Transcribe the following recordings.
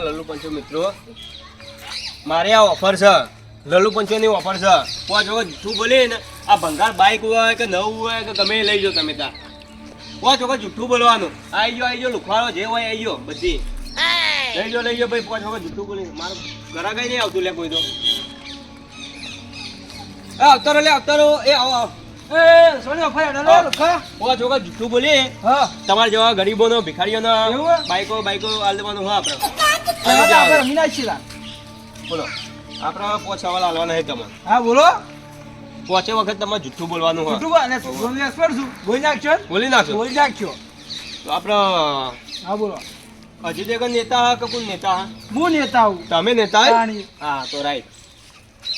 ના લલ્લુ પંચો મિત્રો. મારે આ ઓફર છે. લલ્લુ પંચોની ઓફર છે. પાંચ વખત જૂઠું બોલીએ ને આ ભંગાર બાઇક હોય કે નવું હોય કે ગમે લઈ જાઓ તમે ત્યાં. પાંચ વખત જૂઠું બોલવાનું. આવી ગયો આવી ગયો લુખવાડો જે હોય આવી ગયો બધી. લઈ જાઓ લઈ જાઓ ભાઈ પાંચ વખત જૂઠું બોલી મારું ઘરા કઈ નહીં આવતું લે કોઈ તો. એ આવતારો લે અવતારો એ આવો આવો. જૂઠું બોલીએ. હા. તમારા જેવા ગરીબોનો નો ભિખારીઓ? બાઈકો બાઈકો આલ દેવાનું હા આપણે. ચાલો આપણે રમી નાખીએ બોલો. આપણે પોચ હાલવાના છે તમને હા બોલો. પોચે વખત તમારે જુઠ્ઠું બોલવાનું હોય. છૂટું અને બોલને expert છું બોલી નાખજો. બોલી નાખો બોલી નાખ્યો તો આપણે હા બોલો. અજય દેવગન નેતા હા કે કોણ નેતા હા? હું નેતા હું? તમે નેતા હા? તો રાઈટ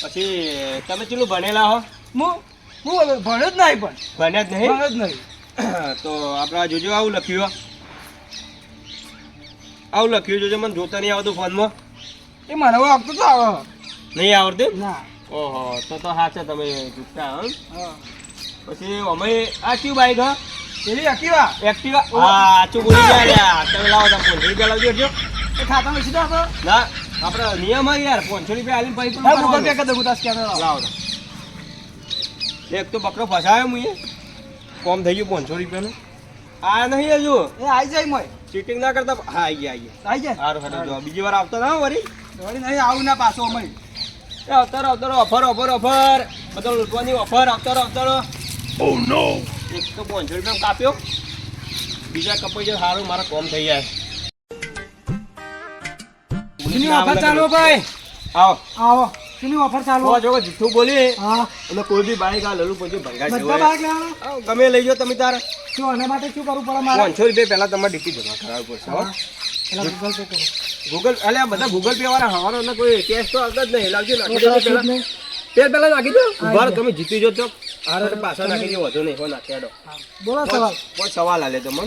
પછી તમે ચેટલું ભણેલા હો? હું હું ભણ્યો જ નહીં પણ. ભણ્યા જ નહીં? ભણ્યો જ નહીં. તો આપણે જોજો આવું લખ્યું. આવું લખ્યું જોજો મને જોતા નહીં આવતું ફોનમાં. એ મને હવે આપતો તો આવે. નહીં આવડતું? ના. ઓહો તો તો હા છે તમે? હા? પછી અમે આ કયું બાઈક હા? પેલી એક્ટિવા? એક્ટિવા? હા આચું બોલી ગયા તમે લાવો તમે ફોન. રૂપિયા લાવજો જો એ ખાતામાં સીધો આપો ના આપણે નિયમ હોય યાર પાંચસો રૂપિયા આલીને પછી હા ગૂગલ પે. કરી દો ગુતા સ્કેનર લાવો એક તો બકરો ફસાયો મુએ. કોમ થઈ ગયું પાંચસો રૂપિયાનું. આ નહીં હજુ. એ આઈ જાય મોય. ચીટિંગ ના કરતા હા આઈ ગયા આઈ આઈ ગયા? સારું સારું જો બીજી વાર આવતા ના વરી. વળી વળી નહીં આવું ના પાછો મય. એ અવતારો અવતારો ઓફર ઓફર ઓફર બધો લૂંટવાની ઓફર અવતારો અવતારો. ઓ નો એક તો પાંચસો રૂપિયા કાપ્યો બીજા કપાઈ જાય સારું મારા કોમ થઈ જાય. શેની ઓફર ચાલુ ભાઈ? આવો. આવો. શેની ઓફર ચાલુ જો જો જૂઠું બોલી હા. અને કોઈ બી બાઈક આ લલુ પછી આવો, ગમે લઈ જાઓ તમે તારે. શું આના માટે શું કરવું પડે મારે? પાંચસો રૂપિયા પહેલા તમારે ડીપી જમા કરાવવું પડશે હો. પેલા ગૂગલ પે કરો. ગૂગલ એટલે આ બધા ગૂગલ પે વાળા હવારો એટલે કોઈ કેશ તો આવતા જ નહીં. લાવજો નાખી દેજો શું પહેલા. નાખી દો ઊભા તમે જીતી જો તો. આરે પાછા નાખી દો વધુ નહીં હો નાખી દો બોલો સવાલ. કોઈ સવાલ આલે તમને.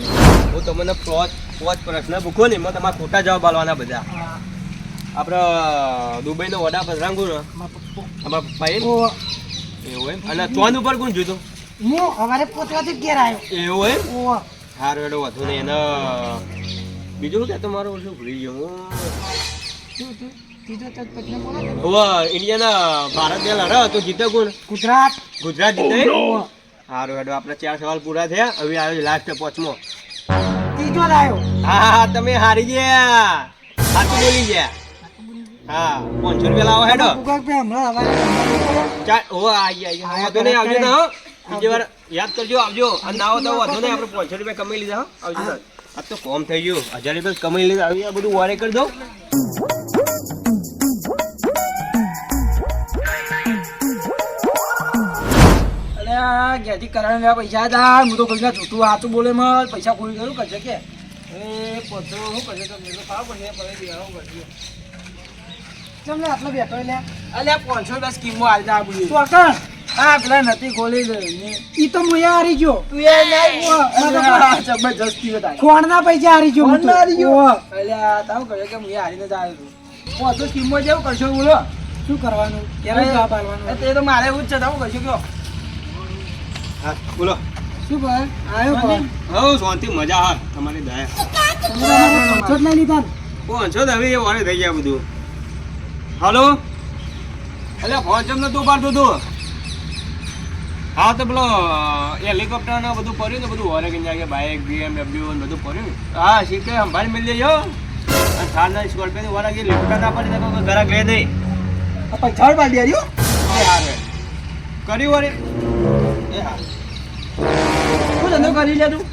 હું તમને પાંચ પાંચ પ્રશ્ન ભૂખો નહીં એમાં તમારે ખોટા જવાબ આલવાના બધા. આપણે દુબઈનો વડા પધરાંગુ ને. અમારા પપ્પા એવું એમ? અને ચોન ઉપર કોણ જોતું? હું અમારે પોતવાથી ઘેર આવ્યો. એવું એમ? ઓહો. હારું એડો વધુ નહીં એને બીજું કે કહેતો મારો ભૂલી ગયો હું? શું શું? ત્રીજો તો પ્રશ્ન બોલો ઇન્ડિયાના ભારત બે લડ્યો તો જીતે કોણ? ગુજરાત. ગુજરાત જીતે? ઓહો. હેડો આપણે ચાર સવાલ પૂરા થયા. હવે આવ્યો લાસ્ટ પાંચમો. ત્રીજો જ હા હા તમે હારી ગયા. સાચું બોલી ગયા. હા પાંચસો રૂપિયા લાવો હેડો. ચાલ ઓ આઈ આઈ વાંધો નહીં આવજો ને હો. બીજી વાર યાદ કરજો આવજો. અને ના તો વાંધો નહીં આપણે પાંચસો રૂપિયા કમાઈ લીધા આવજો. આ તો કોમ થઈ ગયું. હજાર રૂપિયા કમાઈ લીધા. આવી આ બધું વારે કરી દો આ ઘેરથી કરાવીને લેવા પૈસા હતા. હું તો કોઈના જૂઠું તો બોલે મત. પૈસા કોઈ કરું કરશે કે? એ પોતો શું કરશે તો મેં તો ખાવ પડશે પછી દેવાનું કરશે ચમ લે આટલો બેઠો લે. અલ્યા આ પાંચસો રૂપિયા સ્કીમમાં આવી જાય બધી. ચોકણ હા પેલા નથી ખોલી ઈ તો મુયા હારી ગયો. તું એ જબરજસ્તી પૈસા હારી ગયો હું હારી ગયો? એટલે તાવ કરે કે મુયા હારીને જ આવ્યો છું. પાંચસો સ્કીમમાં જેવું કરશો બોલો. શું કરવાનું? કેવો જવાબ આપવાનો? તે તો મારે એવું જ છે તાવ કશું કયો? હા બોલો. શું કોણ? હવ શાંતિ મજા હા તમારી દયા. પાંચસો જ નહીં લીધા પહોંચો તો હવે એ વારે થઈ ગયા બધું. હાલો? એટલે પહોંચમ નતું પાડતું તું? હા તો પેલો હેલિકોપ્ટર ને બધું પડ્યું ને બધું હોરે કઈ જાય બાઇક બીએમડબ્લ્યુ ને બધું પડ્યું હા શીખે સંભાળી મળી લેજો અને થાર ના સ્કોર્પિયો વાળા ગઈ લિફ્ટ ના પડી તો ઘરાક લે દઈ પૈસા બાળી આવ્યો હારે. કર્યું વારે એ હા શું ધંધો કરી લે તું?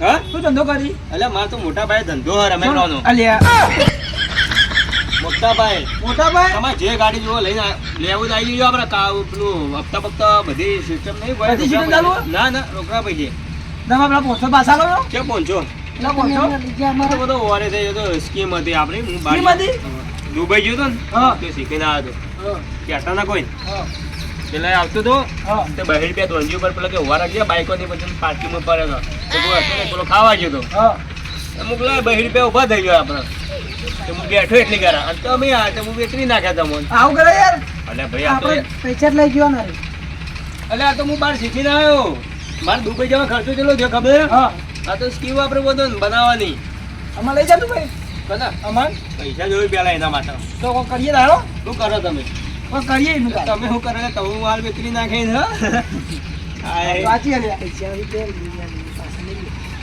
હા? શું ધંધો કરી? એટલે મારે તો મોટા ભાઈ ધંધો હે રમેશનો અલ્યા. મોટા ભાઈ મોટા જે ગાડી જોવો લઈને લેવું આવી જજો આપણે પેલું હપ્તા બપ્તા બધી સિસ્ટમ નહીં હોય. બધી system ચાલુ? ના ના રોકડા પૈસે તમે પેલા પોસો પાછા લો ક્યાં પહોંચો બધો ઓરે થઈ સ્કીમ હતી આપણી. હું હતી? દુબઈ ગયો તો ને હા. તો શીખીને આવ્યો હા, હતો ના કોઈ પેલા આવતો તો હા. તો બહેર બે ધોંજી ઉપર પેલા કે ઊભા રાખજે બાઈકો ની પછી પાર્કિંગ ઉપર પડે તો. હતો પેલો ખાવા ગયો તો. હા. અમુક પેલા બહેર બે ઊભા થઈ ગયો આપણે. હું બેઠો એટલી કરા અને તો અમે આ તો હું વેચી નાખ્યા તમને. આવું કરે યાર. અલ્યા ભાઈ આપણે પૈસા લઈ ગયો ને એટલે આ તો હું બહાર શીખીને આવ્યો. મારે દુબઈ જવા ખર્ચો ચેલો થયો ખબર? હા. આ તો સ્કીમ આપણે બધો ને બનાવવાની. આમાં લઈ જા તું ભાઈ? કદા અમન પૈસા જોયું પેલા એના માટે. તો કોઈ કરીએ દાડો શું કરો તમે? કોઈ કરીએ તમે શું કરો તમે માલ વેચી નાખે છે. હાય. વાંચીએ લે. પૈસા આવી ગયા, પાછા લઈ લે. ના,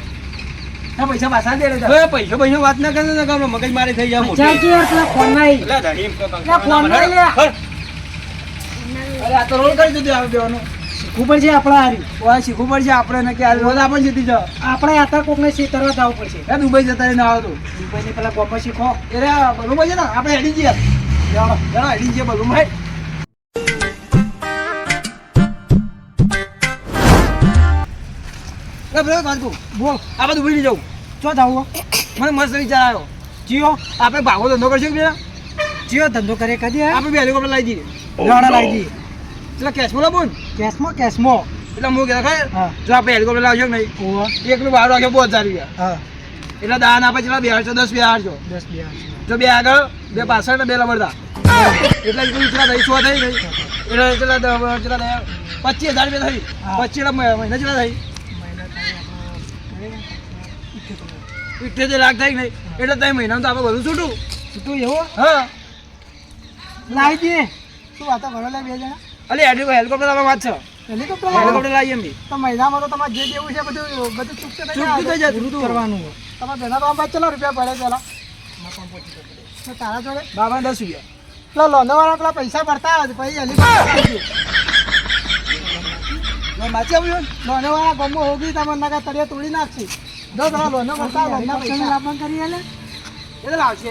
પૈસા પાછા દે પૈસા પૈસો વાત ના કરે તો મગજ મારી થઈ જાય મોટી. તો કંઈક લે, ફોનમાં લે. હર. અરે આ તો રોલ કરી દીધું આવે દેવાનું શીખવું પડશે આપણે હારી. ઓય શીખવું પડશે આપણે ને કે આ રોજ આપણે જીતી જાઓ. આપણે આતા કોકને છેતરવા જવું પડશે? એ દુબઈ જતા ના આવો તો. દુબઈની પેલા ગોપમાં શીખો. એ રે છે ને આપણે હેડી જઈએ જાણો હેડી જઈએ બલું ભાઈ એ બ્રો કાંતુ બોલ. આપણે બધું નહીં જવું. ચો થાવું મને મસ્ત વિચાર આવ્યો. જીઓ આપણે ભાગો ધંધો કરશું બે જીઓ ધંધો કરે કદી આપણે બે હેલિકોપ્ટર લાવી દઈએ. લાવડા લાવી દઈએ. એટલે કેશમાં લાવો ને. કેશમાં કેશમાં. એટલે હું કહેતા ખાય જો આપણે હેલિકોપ્ટર લાવજો કે નહીં? એકનું બાર વાગે પાંચ હજાર રૂપિયા એટલે દાન આપે છે બે હારશો દસ બે હારશો દસ બે જો બે આગળ બે પાછળ ને બે લબડતા. એટલે પેલું ચલા થઈ છો થઈ ગઈ એટલે ચલા ચલા પચીસ હજાર રૂપિયા થઈ. પચીસ મહિના ચલા થઈ. ઇઠ્યોતેર લાખ નહીં? એટલે તમે મહિનામાં તો આપણે બધું છૂટું. છૂટું એવું? હા. લાવી દઈએ. શું વાતો કરો લે બે જણા? અલે હેલિકો હેલિકોપ્ટર તમે વાત છો. હેલિકોપ્ટર હેલિકોપ્ટર લાવીએ એમ તો મહિનામાં તો તમારે જે દેવું છે બધું બધું ચૂકતે થઈ જાય ચૂકતું કરવાનું તમારે પહેલાં તો આમ ચલો રૂપિયા પડે તો તારા જોડે? બાબા દસ રૂપિયા. પેલા લોનવાળા પેલા પૈસા ભરતા પછી હેલિકોપ્ટર માચી આવ્યું લોનો વાળા ગમો હોગી તમને નાકા તળિયે તોડી નાખશી. જો તમે લોનો ભરતા લોનના પૈસા. લાભ કરી એટલે એટલે લાવશે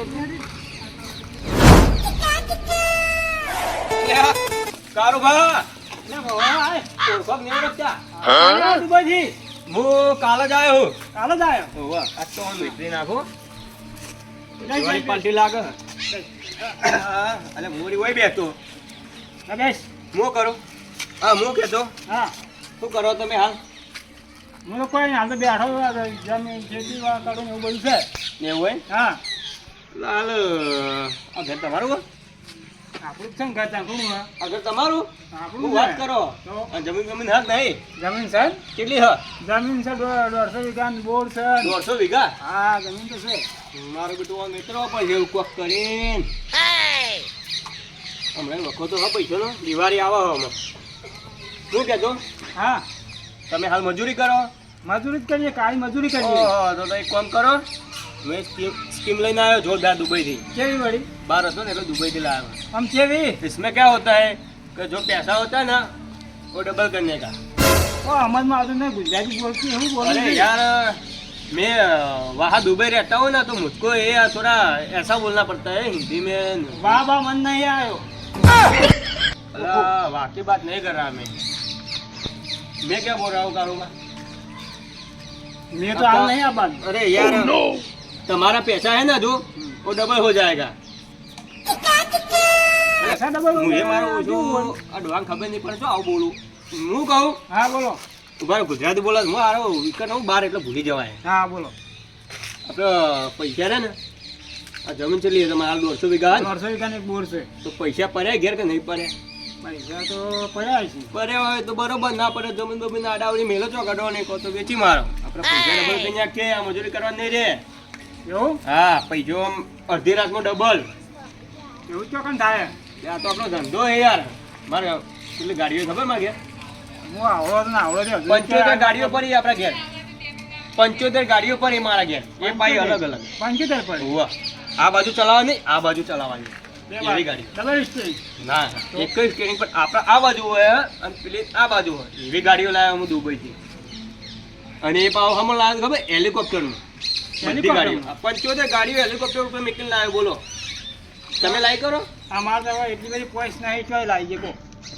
કારુભા એટલે ભવા આય ઓળખાણ નહીં ઓળખતા? હા? દુબઈથી હું કાલે જ આવ્યો હું. કાલે જ આવ્યો આજ તો હું વિતરી નાખું. પાર્ટી લાગે. હા, અલે મોરી હોય બેઠો. બેસ. મો કરું? હા મો કહેતો હા. શું કરો તમે હાલ? હું તો કોઈ હાલ તો બેઠો જમીન ખેતી કરું એવું બધું છે. એવું હોય? હા. લાલ આ ઘર તમારું આપણું છે ને ઘર ચાંકું આ ઘર તમારું? આપણું વાત કરો. જમીન જમીન હાથ નહીં? જમીન સર કેટલી હ? જમીન છે દોઢસો વીઘા બોર છે. દોઢસો વીઘા? હા જમીન તો છે. મારું બેટું મિત્રો પણ એવું કોક કરીને. હમણાં વખો તો હા પૈસો નો દિવાળી આવે હમણાં. શું કહેતો હા તમે હાલ મજૂરી કરો મજૂરી જ કરીએ કાળી મજૂરી કરીએ ઓહો, તો તો એક કામ કરો મેં સ્કીમ સ્કીમ લઈને આવ્યો જોરદાર દુબઈથી કેવી વળી बाहर હતો ને એટલે દુબઈથી લાવ્યો આમ કેવી इसमें क्या होता है कि जो पैसा होता है ना वो डबल करने का ઓ અમલમાં આવતું નહીં ગુજરાતી બોલતી એવું બોલું अरे यार मैं अ, वहाँ दुबई रहता हूँ ना तो मुझको ये थोड़ा ऐसा बोलना पड़ता है हिंदी में વાહ વાહ મન નહીં આવ્યો अला, वाह की बात नहीं कर रहा मैं मैं क्या बोल रहा हूँ कारोबार મેં તો હાલ નહીં આવવાનું अरे यार तुम्हारा पैसा है ना जो वो डबल हो जाएगा પૈસા ડબલ मुझे मारो जो अडवान खबर नहीं पड़े तो आओ बोलूं હું કહું હા બોલો ઉભા રહો, ગુજરાતી બોલા હું આરો વિકટ હું બહાર એટલે ભૂલી જવાય હા બોલો આપણે પૈસા રહે ને આ જમીન ચલી તમારે હાલ દોઢસો વીઘા હોય ને, દોઢસો વીઘાની એક બોર છે તો પૈસા પડ્યા ઘેર કે નહીં પડે પૈસા તો પડ્યા છે. પડ્યા હોય તો બરોબર ના પડે જમીન બમીન આડાવડી મેલો છો કાઢો કહો તો વેચી મારો. આપણે પૈસા ડબલ નાખીએ આ મજૂરી કરવા નહીં રે. એવું? હા પૈસો અડધી રાતમાં ડબલ. એવું ચોકન થાય? આ તો આપણો ધંધો હે યાર. મારે કેટલી ગાડીઓ ખબર ઘેર? હું આવડો ના આવડો છે. પંચોતેર ગાડીઓ પડી આપણા ઘેર. પંચોતેર ગાડીઓ પડી મારા ઘેર. એ ભાઈ અલગ અલગ. પંચોતેર પડી. આ બાજુ ચલાવવાની આ બાજુ ચલાવવાની. બે એવી વાર. ગાડી ડબલ સ્ટેજ ના એક જ સ્ટેરિંગ પર આપણા આ બાજુ હોય અને પેલી આ બાજુ હોય. એવી ગાડીઓ લાવ્યા હું દુબઈથી. અને એ પાવ હમણાં લાવ્યો ખબર? હેલિકોપ્ટરનું. બધી? ગાડીઓ. પંચોતેર ગાડીઓ હેલિકોપ્ટર ઉપર મૂકીને લાવ્યો બોલો. તમે લાઈ કરો. અમારે તો એટલી બધી પોઈન્ટ નહીં ચોય લાવી છે કો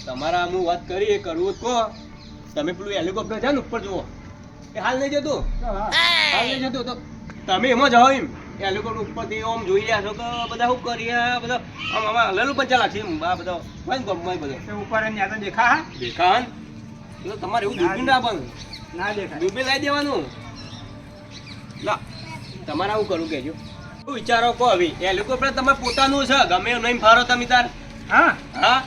તમારા હું વાત કરી એ કરવું કહો. તમે પેલું હેલિકોપ્ટર છે ને ઉપર જુઓ. એ હાલ નહીં જતું? હાલ નહીં જતું. તો તમે એમાં જાઓ એમ. હેલિકોપ્ટર ઉપરથી આમ જોઈ રહ્યા છો કે બધા શું કરી બધા આમ આમાં હલેલું પણ ચાલા છે આ બધો હોય ને ગમમાં બધો. ઉપર ત્યાં તો દેખા દેખા દેખાન તો તમારે એવું દૂરબીન રાખવાનું ના દેખાય. દૂરબીન લાવી દેવાનું. ના તમારે આવું કરવું કેજો વિચારો કહો હવે? હેલિકોપ્ટર તમારે પોતાનું છે ગમે નહીં ફારો તમે તાર. હા? હા?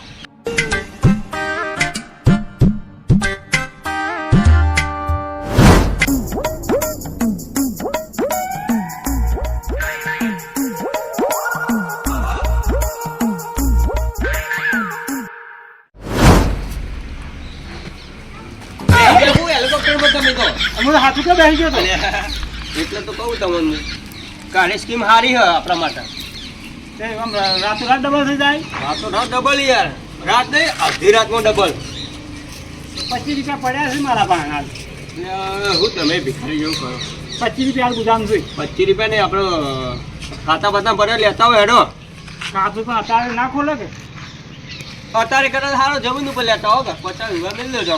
અમે કે બેસી ગયો એટલે તો કહું તમને કાલે સ્કીમ સારી હ આપણા માટે. રાતો રાત ડબલ થઈ જાય? રાતો રાત ડબલ યાર. રાત નહીં અડધી રાતમાં ડબલ પચીસ રૂપિયા પડ્યા છે મારા પાસે હાલ. હું તમે ભિખારી જેવું કરો. પચીસ રૂપિયા ગુજામ છું પચીસ રૂપિયા નહીં આપણે ખાતા બાતા ભરે લેતા હોય હેડો. ખાતું તો અત્યારે ના ખોલે કે? અત્યારે કદાચ સારો જમીન ઉપર લેતા હો કે પચાસ રૂપિયા મેળવી લેજો.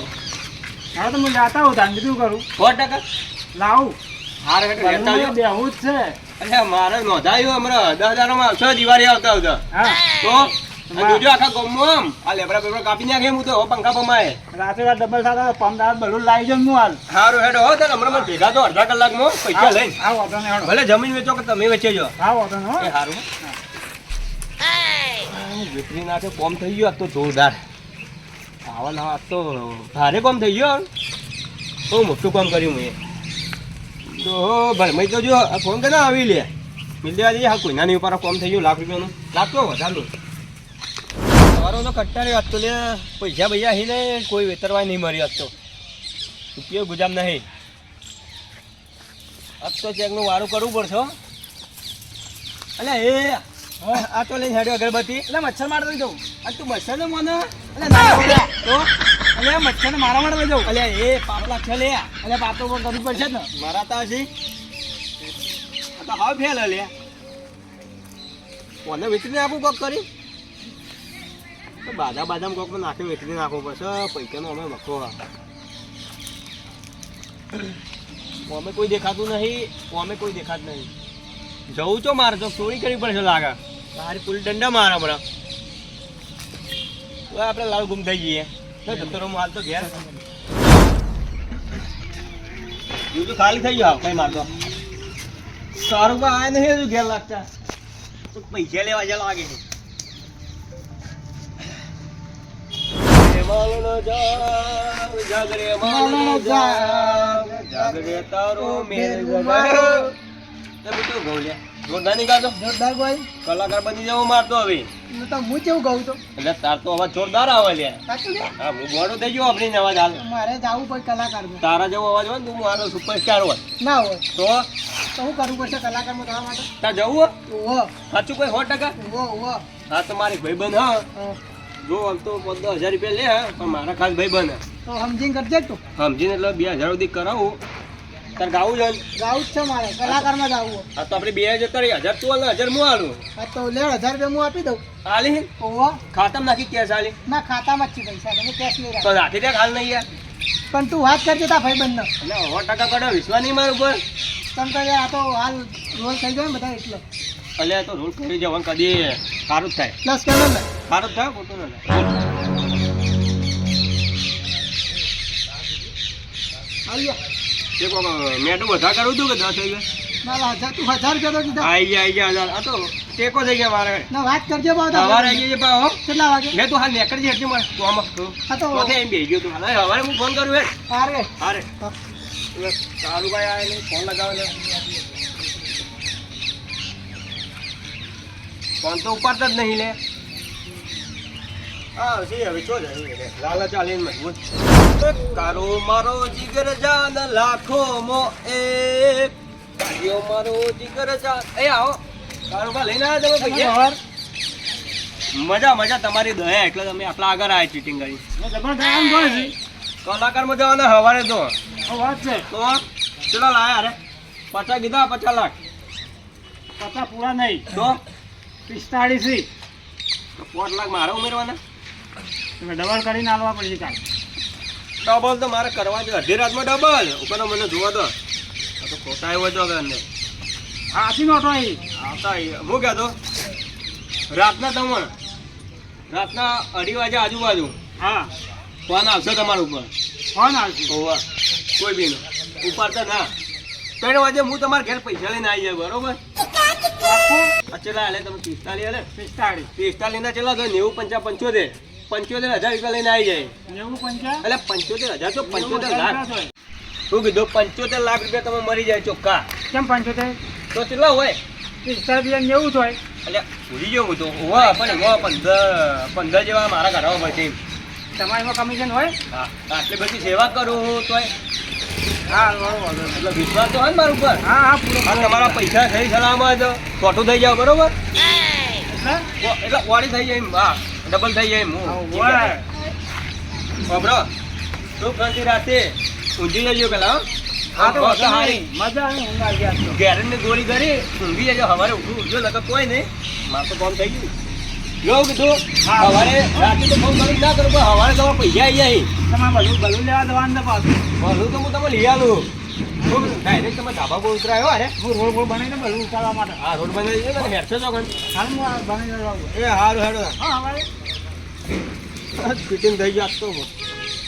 હવે તો હું જાતા તાન કીધું કરું. સો ટકા. લાવું. હાર બેહું જ છે. અલ્યા મારે નોંધાયું હમણાં. દસ હજારમાં છ દિવાળી આવતા આવતા. હા. તો જોજો આખા આમ. આ લેબડા બેબડા કાપી નાખે હું તો પંખા પમાય. રાતે રાત ડબલ દાળ લાવી જાઉં હું હાલ. હેડો હો હમણાં ભેગા તો અડધા કલાકમાં પૈસા લઈને. હા વાંધો હેડો. ભલે જમીન વેચો કે તમે વેચેજો હા વાંધો નહીં એ સારું વિતરી નાખે કોમ થઈ ગયો તો જોરદાર. આવા નવા તો ભારે કોમ થઈ ગયો બહુ મોટું કામ કર્યું મેં. તો ભાઈ તો જો ફોન કે આવી લે? મિલ દેવા જઈએ, હા, કોઈના નહીં ઉપર કોમ થઈ ગયું, લાખ રૂપિયાનું. લાખ તો વધારનું સવારો તો કટ્ટા રહ્યો આજ તો લે પૈસા પૈસા હી ને, કોઈ વેતરવાય નહીં મળ્યો આજ તો. રૂપિયો ગુજામ નહીં. આજ તો ચેકનું વારું કરવું પડશે. અલ્યા, એ આ તો લઈને હેડ્યો અગરબત્તી. એટલે મચ્છર મારતો લઈ જાઉં આ તું મચ્છર ને મને. એટલે ના એટલે મચ્છર મારા માટે લઈ જાઉં. અલ્યા એ પાપલા છે લે. એટલે પાપલો પણ કરવું પડશે ને. મારા તા છે આ તો હાવ ફેલ લે કોને વેચીને આપું કોક કરી? બાદા બાદામ કોક નાખી વેચીને નાખવું પડશે પૈસાનો અમે વખો અમે કોઈ દેખાતું નહીં અમે કોઈ દેખાતું નહીં. જવું છો મારે તો, ચોરી કરવી પડશે લાગે. તારી પુલ દંડા મારા હમણાં. તો આપણે લાલ ગુમ થઈ જઈએ. તો જતો માલ તો ઘેર. બીજું ખાલી થઈ ગયો. કઈ મારતો. સારું પણ આ નહીં હજુ ઘેર લાગતા. તો પૈસા લેવા જ લાગે છે. માલણ જાગ, જાગ રે જાગ, જાગ. તારો મેર જગાયો. એ બધું. જોરદાર ભાઈ. કલાકાર બની જવો મારતો હવે. તો હું કેવું ગાઉં તો એટલે તાર તો અવાજ જોરદાર આવે લે. હા હું મોડો થઈ ગયો આપણી અવાજ હાલ. મારે જવું પડે કલાકારમાં. તારા જેવો અવાજ હોય ને તું મારો સુપરસ્ટાર હોય. ના હોય. તો? તો શું કરવું પડશે માટે? તાર જવું હો. સાચું કોઈ સો ટકા? ઓહો ઓહો હા તો મારી ભાઈબંધ હા. હા. જો આમ તો પંદર હજાર રૂપિયા લે હા, પણ મારા ખાસ ભાઈબંધ તો સમજીને કરજે તું. સમજીને એટલે બે હજાર સુધી કરાવું. તાર ગાવું છે ગાવું જ છે મારે. કલાકારમાં જ આવવું હા તો આપણે બે હજાર તારી હજાર તું હાલ હજાર હું હાલું હા તો લે હજાર રૂપિયા હું આપી દઉં. હાલી ઓહો. ખાતામાં નાખી કેસ હાલી ના ખાતામાં જ છે પૈસા. તમે કેશ લઈ તો રાખ દે હાલ નહીં યાર. પણ તું વાત કરજે તા ભાઈ બંધ એટલે સો ટકા કડો વિશ્વાસ નહીં મારું ઉપર. તમ તો આ તો હાલ રોલ થઈ જાય ને બધા એટલો. એટલે તો રોલ કરી જવાનું કદી સારું જ થાય. પ્લસ ને સારું જ થાય ખોટું ના થાય આવ્યો તે કોક મેટું વધારે કરવું હતું કે દસ ના હજાર તું હજાર રૂપિયા તો કીધા. આઈ ગયા આઈ ગયા હજાર. આ તો ટેકો થઈ ગયા મારે. ના વાત કરજે સવારે આવી કેટલા વાગે? મેં તો હાલ નીકળી જતી મારે. તો આમાં તો એમ બેસી ગયો તું. હવે હું ફોન કરું હે? હારે. હારે. સારું ભાઈ આવે ને ફોન લગાવે ને. ફોન તો ઉપાડતા જ નહીં લે. હા સી હવે છો જાય લાલા ચાલીને મજબૂત કારો મારો જીગર જાન લાખો મો એક. કાઢ્યો મારો જીગર જાન. એ આવો. કારો બા લઈને આવ્યા તમે ભૈયા મજા મજા તમારી દયા. એટલે તમે આપણા આગળ આવ્યા ચીટિંગ કરી. છે. કલાકારમાં જવાના હવારે તો. વાત છે. તો ચલો લાયા અરે પચાસ કીધા પચાસ લાખ. પચાસ પૂરા નહીં. તો? પિસ્તાળીસ. પાંચ લાખ મારે ઉમેરવાના. તમે ડબલ કરીને આવવા પડશે કાલ. ડબલ તો મારે કરવા છે. અડધી રાતમાં ડબલ. ઉપરનો મને જોવા દો. આ તો ખોટા આવ્યો તો કે અંદર. આથી નોટો અહીં આવતા હું કહેતો? રાતના તમને. રાતના અઢી વાગે આજુબાજુ. હા. ફોન આવશે તમારા ઉપર. ફોન આવશે. હોવા કોઈ બી ઉપાડતા ના. ત્રણ વાગે હું તમારા ઘેર પૈસા લઈને આવી જાય બરોબર? ચેલા હાલે તમે? પિસ્તાલીસ હાલે? પિસ્તાળીસ. પિસ્તાલીસ ના ચેલા તો નેવું પંચા પંચોતેર. પંચોતેર હજાર રૂપિયા લઈને આવી જાય. નેવું એટલે પંચોતેર હજાર તો પંચોતેર લાખ. હજાર શું કીધું પંચોતેર લાખ રૂપિયા તમે મરી જાય ચોખ્ખા. કેમ પંચોતેર? તો કેટલા હોય? પિસ્તાળીસ નેવું જ હોય. એટલે ભૂલી ગયો હું તો. હોવા પણ એમાં પંદર પંદર જેવા મારા ઘરમાં પડશે તમારીમાં કમિશન હોય? હા આટલી બધી સેવા કરું હું તોય. હા એટલે વિશ્વાસ તો હોય ને મારા ઉપર. હા હા પૂરો હા તમારા પૈસા થઈ સલામત. ખોટું થઈ જાવ બરોબર? એટલે? ઓડી થઈ જાય હા. ડબલ થઈ જાય હું. ઓય. ખબરો તું કરતી રાતે? ઊંઘી લેજો પેલા હા. તો મજા હારી મજા આવી ઊંઘ આવી ગયા તો. ગેરંટી ગોળી કરી ઊંઘી જજો હવારે ઉઠું ઉઠજો લગ કોઈ નહીં. મારે તો કામ થઈ ગયું. જો કીધું. હવારે રાતે તો ફોન કરી ના કરું પણ હવારે તમારા પૈસા આવી જાય. તમારે ભલું ભલું લેવા દેવાનું પાછું. ભલું તો હું તમે લઈ આલું. ડાયરેક્ટ તમે ધાબા પર ઉતરાયો અરે. હું રોડ બોડ બનાવીને ભલું ઉતારવા માટે. હા રોડ બનાવી દઈએ ને હેરશો છો કણ હાલ હું આ એ હારું હેડો હા હવે. ફિટિંગ થઈ ગયું તો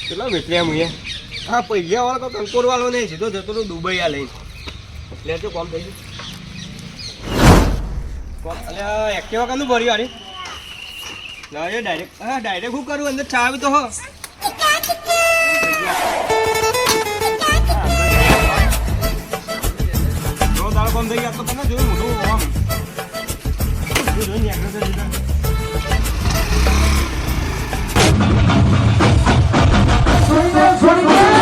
કેટલા વેચર્યા હું હા પૈસા વાળો તો કંકોર વાળો નહીં, સીધો જતો તો દુબઈ આ લઈને તો કોમ થઈ ગયું. કોમ અલ્યા એક્ટિવા કાનું ભર્યું આરી? એ ડાયરેક્ટ હા ડાયરેક્ટ હું કરું? અંદર ચાવી તો હો. કોમ થઈ ગયા તો તમે જોયું, મોટું જોયું ને સીધા. 20 20 20